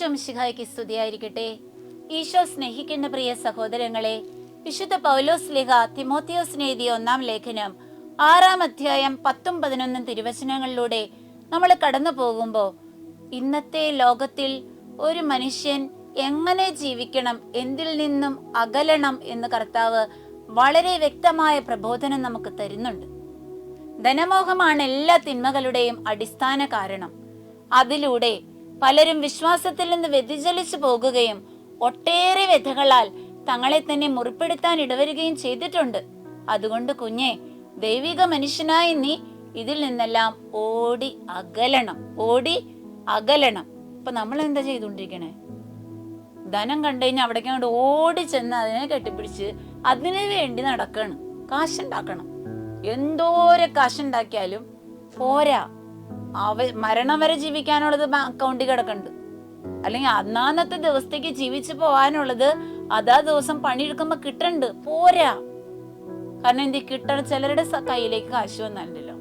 ഈശോ ശിഹായ്ക്ക് സ്തുതിയായിരിക്കട്ടെ. ഈശോ സ്നേഹിക്കുന്ന പ്രിയ സഹോദരങ്ങളെ വിശുദ്ധ പൗലോസ് ലിഹ തിമോത്തിയോസിന് എഴുതിയ ഒന്നാം ലേഖനം ആറാം അധ്യായം പത്തും പതിനൊന്നും തിരുവചനങ്ങളിലൂടെ നമ്മൾ കടന്നു പോകുമ്പോൾ ഇന്നത്തെ ലോകത്തിൽ ഒരു മനുഷ്യൻ എങ്ങനെ ജീവിക്കണം എന്തിൽ നിന്നും അകലണം എന്ന് കർത്താവ് വളരെ വ്യക്തമായ പ്രബോധനം നമുക്ക് തരുന്നുണ്ട്. ധനമോഹമാണ് എല്ലാ തിന്മകളുടെയും അടിസ്ഥാന കാരണം. അതിലൂടെ പലരും വിശ്വാസത്തിൽ നിന്ന് വ്യതിചലിച്ചു പോകുകയും ഒട്ടേറെ വ്യഥകളാൽ തങ്ങളെ തന്നെ മുറിപ്പെടുത്താൻ ഇടവരുകയും ചെയ്തിട്ടുണ്ട്. അതുകൊണ്ട് കുഞ്ഞെ ദൈവിക മനുഷ്യനായി നീ ഇതിൽ നിന്നെല്ലാം ഓടി അകലണം ഓടി അകലണം. ഇപ്പൊ നമ്മൾ എന്താ ചെയ്തുകൊണ്ടിരിക്കണേ? ധനം കണ്ടു കഴിഞ്ഞാൽ അവിടേക്ക് അങ്ങോട്ട് ഓടി ചെന്ന് അതിനെ കെട്ടിപ്പിടിച്ച് അതിനു വേണ്ടി നടക്കണം. കാശുണ്ടാക്കണം. എന്തോരെ കാശുണ്ടാക്കിയാലും പോരാ. അവ മരണം വരെ ജീവിക്കാനുള്ളത് അക്കൗണ്ടിൽ കിടക്കുന്നുണ്ട്. അല്ലെങ്കിൽ അന്നാന്നത്തെ ദിവസത്തേക്ക് ജീവിച്ചു പോവാനുള്ളത് അതാ ദിവസം പണിയെടുക്കുമ്പോ കിട്ടണ്ട്. പോരാ. കാരണം എന്ത് കിട്ടണ ചിലരുടെ കയ്യിലേക്ക് കാശ് വന്നല്ലോ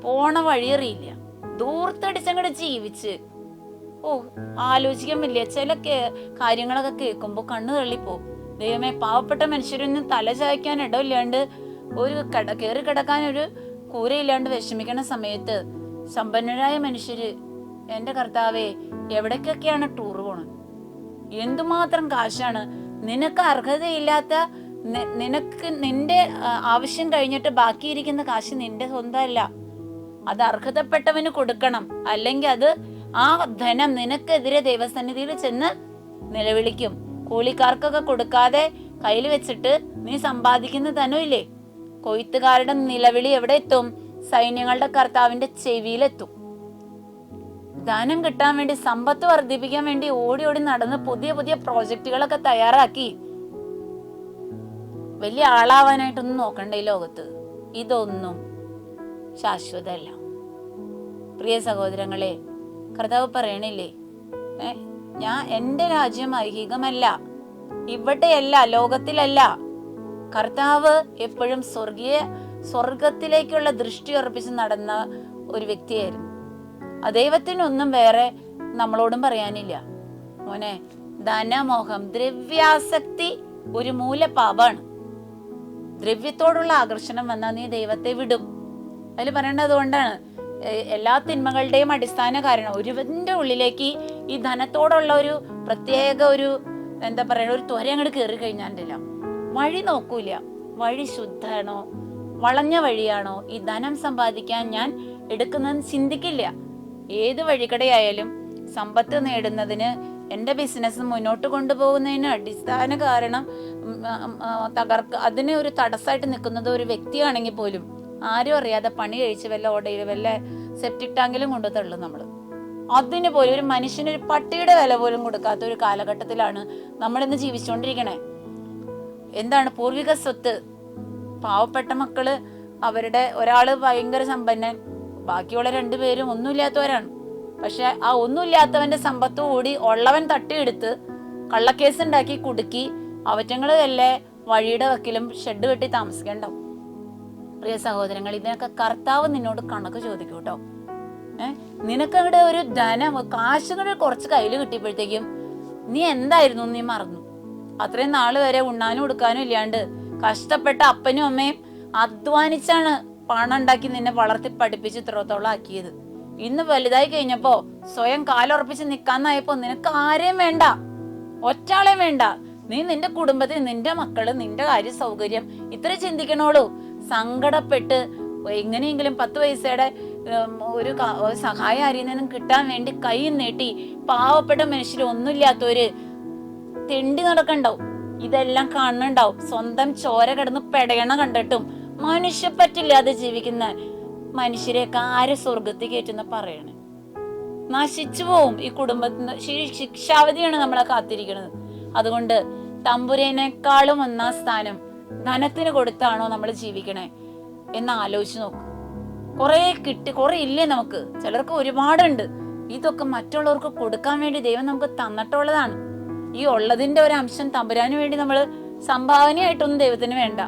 പോണ വഴിയറിയില്ല ദൂർത്തടിച്ചങ്ങോട്ട് ജീവിച്ച്. ഓ ആലോചിക്കാൻ ചില കാര്യങ്ങളൊക്കെ കേൾക്കുമ്പോ കണ്ണു തള്ളിപ്പോ ദൈവമേ പാവപ്പെട്ട മനുഷ്യരൊന്നും തല ചായ്ക്കാൻ ഇടമില്ലാണ്ട് ഒരു കട കയറി കിടക്കാൻ ഒരു കൂരയില്ലാണ്ട് വിഷമിക്കണ സമയത്ത് സമ്പന്നരായ മനുഷ്യര് എന്റെ കർത്താവെ എവിടേക്കൊക്കെയാണ് ടൂർ പോണത്? എന്തുമാത്രം കാശാണ്? നിനക്ക് അർഹതയില്ലാത്ത നിനക്ക് നിന്റെ ആവശ്യം കഴിഞ്ഞിട്ട് ബാക്കിയിരിക്കുന്ന കാശ് നിന്റെ സ്വന്തമല്ല. അത് അർഹതപ്പെട്ടവന് കൊടുക്കണം. അല്ലെങ്കിൽ അത് ആ ധനം നിനക്കെതിരെ ദൈവസന്നിധിയിൽ ചെന്ന് നിലവിളിക്കും. കൂലിക്കാർക്കൊക്കെ കൊടുക്കാതെ കയ്യിൽ വെച്ചിട്ട് നീ സമ്പാദിക്കുന്ന ധനമില്ലേ? കൊയ്ത്തുകാരുടെ നിലവിളി എവിടെ എത്തും? സൈന്യങ്ങളുടെ കർത്താവിന്റെ ചെവിയിലെത്തും. ദാനം കിട്ടാൻ വേണ്ടി സമ്പത്ത് വർദ്ധിപ്പിക്കാൻ വേണ്ടി ഓടി ഓടി നടന്ന് പുതിയ പുതിയ പ്രോജക്റ്റുകളൊക്കെ തയ്യാറാക്കി. വലിയ ആളാവാനായിട്ടൊന്നും നോക്കണ്ട ഈ ലോകത്ത്. ഇതൊന്നും ശാശ്വതമല്ല. പ്രിയ സഹോദരങ്ങളെ കർത്താവ് പറയണില്ലേ? ഏ ഞാൻ എന്റെ രാജ്യം ഐഹികമല്ല. ഇവിടെയല്ല ലോകത്തിലല്ല. കർത്താവ് എപ്പോഴും സ്വർഗീയ സ്വർഗത്തിലേക്കുള്ള ദൃഷ്ടി ഉറപ്പിച്ച് നടന്ന ഒരു വ്യക്തിയായിരുന്നു. ആ ദൈവത്തിനൊന്നും വേറെ നമ്മളോടും പറയാനില്ല. മോനെ ധനമോഹം ദ്രവ്യാസക്തി ഒരു മൂല പാപാണ് ദ്രവ്യത്തോടുള്ള ആകർഷണം വന്നാൽ നീ ദൈവത്തെ വിടും. അതിൽ പറയേണ്ടത് അതുകൊണ്ടാണ് എല്ലാ തിന്മകളുടെയും അടിസ്ഥാന കാരണം ഒരുവന്റെ ഉള്ളിലേക്ക് ഈ ധനത്തോടുള്ള ഒരു പ്രത്യേക ഒരു എന്താ പറയുക ഒരു ത്വര അങ്ങോട്ട് കയറി കഴിഞ്ഞാണ്ടല്ലോ വഴി നോക്കൂല. വഴി ശുദ്ധാണോ വളഞ്ഞ വഴിയാണോ ഈ ധനം സമ്പാദിക്കാൻ ഞാൻ എടുക്കുന്നതെന്ന് ചിന്തിക്കില്ല. ഏത് വഴിക്കടയായാലും സമ്പത്ത് നേടുന്നതിന് എന്റെ ബിസിനസ് മുന്നോട്ട് കൊണ്ടുപോകുന്നതിന് അടിസ്ഥാന കാരണം തകർക്ക അതിന് ഒരു തടസ്സമായിട്ട് നിൽക്കുന്നത് ഒരു വ്യക്തിയാണെങ്കിൽ പോലും ആരും അറിയാതെ പണി കഴിച്ച് വല്ല ഓടയിൽ വല്ല സെപ്റ്റിക് ടാങ്കിലും കൊണ്ടു തള്ളും നമ്മൾ അതിന് പോലും ഒരു മനുഷ്യന് ഒരു പട്ടിയുടെ വില പോലും കൊടുക്കാത്ത ഒരു കാലഘട്ടത്തിലാണ് നമ്മളിന്ന് ജീവിച്ചുകൊണ്ടിരിക്കണേ. എന്താണ് പൂർവിക സ്വത്ത് പാവപ്പെട്ട മക്കൾ അവരുടെ ഒരാൾ ഭയങ്കര സമ്പന്നൻ. ബാക്കിയുള്ള രണ്ടുപേരും ഒന്നുമില്ലാത്തവരാണ്. പക്ഷെ ആ ഒന്നുമില്ലാത്തവന്റെ സമ്പത്ത് കൂടി ഉള്ളവൻ തട്ടിയെടുത്ത് കള്ളക്കേസ് ഉണ്ടാക്കി കുടുക്കി അവറ്റങ്ങൾ വല്ലേ വഴിയുടെ വക്കിലും ഷെഡ് കെട്ടി താമസിക്കണ്ടാവും. പ്രിയ സഹോദരങ്ങൾ ഇതിനൊക്കെ കർത്താവ് നിന്നോട് കണക്ക് ചോദിക്കും കേട്ടോ ഏഹ് നിനക്കവിടെ ഒരു ധനം കാശുകൾ കുറച്ച് കയ്യിൽ കിട്ടിയപ്പോഴത്തേക്കും നീ എന്തായിരുന്നു നീ മറന്നു. അത്രയും നാൾ വരെ ഉണ്ണാനും ഉടുക്കാനും ഇല്ലാണ്ട് കഷ്ടപ്പെട്ട അപ്പനും അമ്മയും അധ്വാനിച്ചാണ് പണം ഉണ്ടാക്കി നിന്നെ വളർത്തി പഠിപ്പിച്ച് ഇത്രത്തോളം ആക്കിയത് ഇന്ന് വലുതായി കഴിഞ്ഞപ്പോ സ്വയം കാലുറപ്പിച്ച് നിക്കാന്നായപ്പോ നിനക്ക് ആരെയും വേണ്ട. ഒറ്റാളെയും വേണ്ട. നീ നിന്റെ കുടുംബത്തിൽ നിന്റെ മക്കൾ നിന്റെ കാര്യ സൗകര്യം ഇത്ര ചിന്തിക്കണോളൂ. സങ്കടപ്പെട്ട് എങ്ങനെയെങ്കിലും പത്ത് പൈസയുടെ ഒരു സഹായം ആരിൽ കിട്ടാൻ വേണ്ടി കൈ നീട്ടി പാവപ്പെട്ട മനുഷ്യർ ഒന്നുമില്ലാത്തവര് തെണ്ടി നടക്കണ്ടാവും. ഇതെല്ലാം കാണുന്നുണ്ടാവും. സ്വന്തം ചോര കിടന്ന് പെടയണ കണ്ടിട്ടും മനുഷ്യപ്പറ്റില്ലാതെ ജീവിക്കുന്ന മനുഷ്യരെയൊക്കെ ആരെ സ്വർഗത്തിൽ കയറ്റുന്ന പറയണേ. നശിച്ചു പോവും. ഈ കുടുംബത്തിന് ശിക്ഷാവധിയാണ് നമ്മളെ കാത്തിരിക്കുന്നത് അതുകൊണ്ട് തമ്പുരേനേക്കാളും ഒന്നാം സ്ഥാനം ധനത്തിന് കൊടുത്താണോ നമ്മൾ ജീവിക്കണേ എന്ന് ആലോചിച്ച് നോക്ക്. കുറെ കിട്ടി കുറെ ഇല്ലേ നമുക്ക്? ചിലർക്ക് ഒരുപാടുണ്ട്. ഇതൊക്കെ മറ്റുള്ളവർക്ക് കൊടുക്കാൻ വേണ്ടി ദൈവം നമുക്ക് തന്നിട്ടുള്ളതാണ്. ഈ ഉള്ളതിന്റെ ഒരു അംശം തമ്പുരാന് വേണ്ടി നമ്മൾ സംഭാവനയായിട്ടൊന്നും ദൈവത്തിന് വേണ്ട.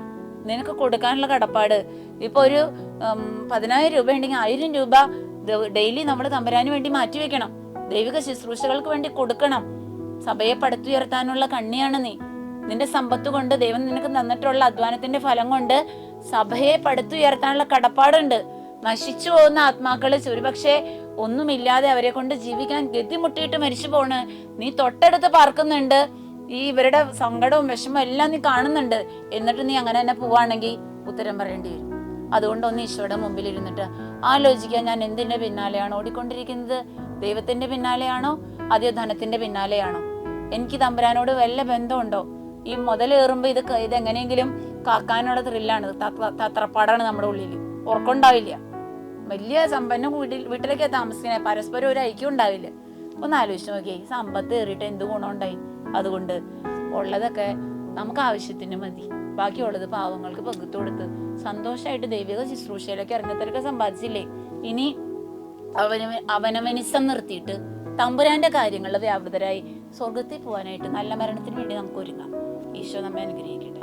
നിനക്ക് കൊടുക്കാനുള്ള കടപ്പാട്. ഇപ്പൊ ഒരു പതിനായിരം രൂപ ഉണ്ടെങ്കിൽ ആയിരം രൂപ ഡെയിലി നമ്മൾ തമ്പുരാന് വേണ്ടി മാറ്റി വെക്കണം. ദൈവിക ശുശ്രൂഷകൾക്ക് വേണ്ടി കൊടുക്കണം. സഭയെ പടുത്തുയർത്താനുള്ള കണ്ണിയാണ് നീ. നിന്റെ സമ്പത്ത് കൊണ്ട് ദൈവം നിനക്ക് തന്നിട്ടുള്ള അധ്വാനത്തിന്റെ ഫലം കൊണ്ട് സഭയെ പടുത്തുയർത്താനുള്ള കടപ്പാടുണ്ട്. നശിച്ചു പോകുന്ന ആത്മാക്കൾ ഒരുപക്ഷെ ഒന്നുമില്ലാതെ അവരെ കൊണ്ട് ജീവിക്കാൻ ഗതിമുട്ടിയിട്ട് മരിച്ചു പോണ്. നീ തൊട്ടടുത്ത് പാർക്കുന്നുണ്ട്. ഈ ഇവരുടെ സങ്കടവും വിഷമവും എല്ലാം നീ കാണുന്നുണ്ട്. എന്നിട്ട് നീ അങ്ങനെ തന്നെ പോവാണെങ്കിൽ ഉത്തരം പറയേണ്ടി വരും. അതുകൊണ്ടൊന്ന് ഈശോയുടെ മുമ്പിൽ ഇരുന്നിട്ട് ആലോചിക്കാൻ ഞാൻ എന്തിന്റെ പിന്നാലെയാണ് ഓടിക്കൊണ്ടിരിക്കുന്നത്? ദൈവത്തിന്റെ പിന്നാലെയാണോ? അതേ ധനത്തിന്റെ പിന്നാലെയാണോ? എനിക്ക് തമ്പുരാനോട് വല്ല ബന്ധമുണ്ടോ? ഈ മുതലേറുമ്പോ ഇത് ഇതെങ്ങനെയെങ്കിലും കാക്കാനുള്ള ത്രില്ലാണ് തത്ര- തത്രപ്പാടാണ് നമ്മുടെ ഉള്ളിൽ ഉറക്കമുണ്ടാവില്ല വലിയ സമ്പന്ന വീട്ടിൽ വീട്ടിലേക്ക് താമസിക്കണേ. പരസ്പരം ഒരു ഐക്യം ഉണ്ടാവില്ല. ഒന്ന് ആലോചിച്ച് നോക്കിയേ. സമ്പത്ത് കയറിയിട്ട് എന്ത് ഗുണമുണ്ടായി? അതുകൊണ്ട് ഉള്ളതൊക്കെ നമുക്ക് ആവശ്യത്തിന് മതി. ബാക്കിയുള്ളത് പാവങ്ങൾക്ക് പകുത്തു കൊടുത്ത് സന്തോഷമായിട്ട് ദൈവിക ശുശ്രൂഷയിലൊക്കെ ഇറങ്ങത്തിലൊക്കെ സമ്പാദിച്ചില്ലേ? ഇനി അവന അവനവനിസം നിർത്തിയിട്ട് തമ്പുരാന്റെ കാര്യങ്ങളിൽ വ്യാപൃതരായി സ്വർഗത്തിൽ പോകാനായിട്ട് നല്ല മരണത്തിന് വേണ്ടി നമുക്ക് ഒരുങ്ങാം. ഈശോ നമ്മെ അനുഗ്രഹിക്കട്ടെ.